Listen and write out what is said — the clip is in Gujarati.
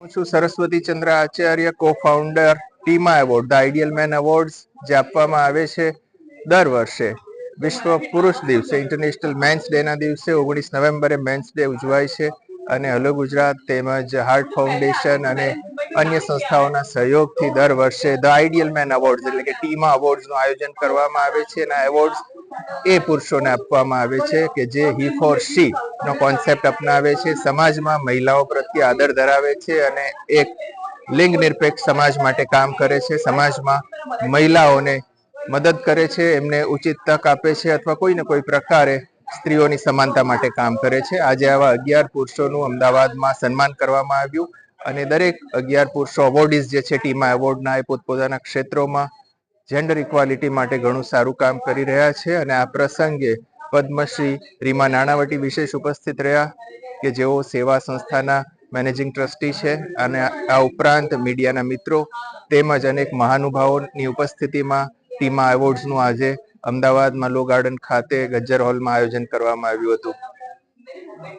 હું છું Saraswati Chandra Acharya co founder ટીમા award the ideal man awards જે આપવામાં આવે છે દર વર્ષે. વિશ્વ પુરુષ દિવસે ઇન્ટરનેશનલ મેન્સ ડે ના દિવસે ઓગણીસ નવેમ્બરે મેન્સ ડે ઉજવાય છે અને હલો ગુજરાત તેમજ હાર્ટ ફાઉન્ડેશન અને અન્ય સંસ્થાઓના સહયોગથી દર વર્ષે ધ આઈડિયલ મેન એવોર્ડ એટલે કે ટીમા એવોર્ડ્સનું આયોજન કરવામાં આવે છે અને એવોર્ડ્સ એ પુરુષોને આપવામાં આવે છે કે જે હી ફોર શી નો કોન્સેપ્ટ અપનાવે છે. સમાજમાં મહિલાઓ પ્રત્યે આદર ધરાવે છે અને એક લિંગ નિરપેક્ષ સમાજ માટે કામ કરે છે. સમાજમાં મહિલાઓને મદદ કરે છે, એમને ઉચિત તક આપે છે અથવા કોઈને કોઈ પ્રકારે સ્ત્રીઓની સમાનતા માટે કામ કરે છે. આજે આવા અગિયાર પુરુષોનું અમદાવાદમાં સન્માન કરવામાં આવ્યું અને દરેક અગિયાર પુરુષો અવોર્ડીઝ જે છે ટીમા એવોર્ડના એ પોતપોતાના ક્ષેત્રોમાં જેન્ડર ઇક્વાલિટી માટે ઘણું સારું કામ કરી રહ્યા છે અને આ પ્રસંગે પદ્મશ્રી રીમા નાણાવટી વિશેષ ઉપસ્થિત રહ્યા કે જેઓ સેવા સંસ્થાના મેનેજિંગ ટ્રસ્ટી છે અને આ ઉપરાંત મીડિયાના મિત્રો તેમજ અનેક મહાનુભાવોની ઉપસ્થિતિમાં ટીમા એવોર્ડ્સનું આજે અમદાવાદમાં લો ગાર્ડન ખાતે ગજ્જર હોલમાં આયોજન કરવામાં આવ્યું હતું.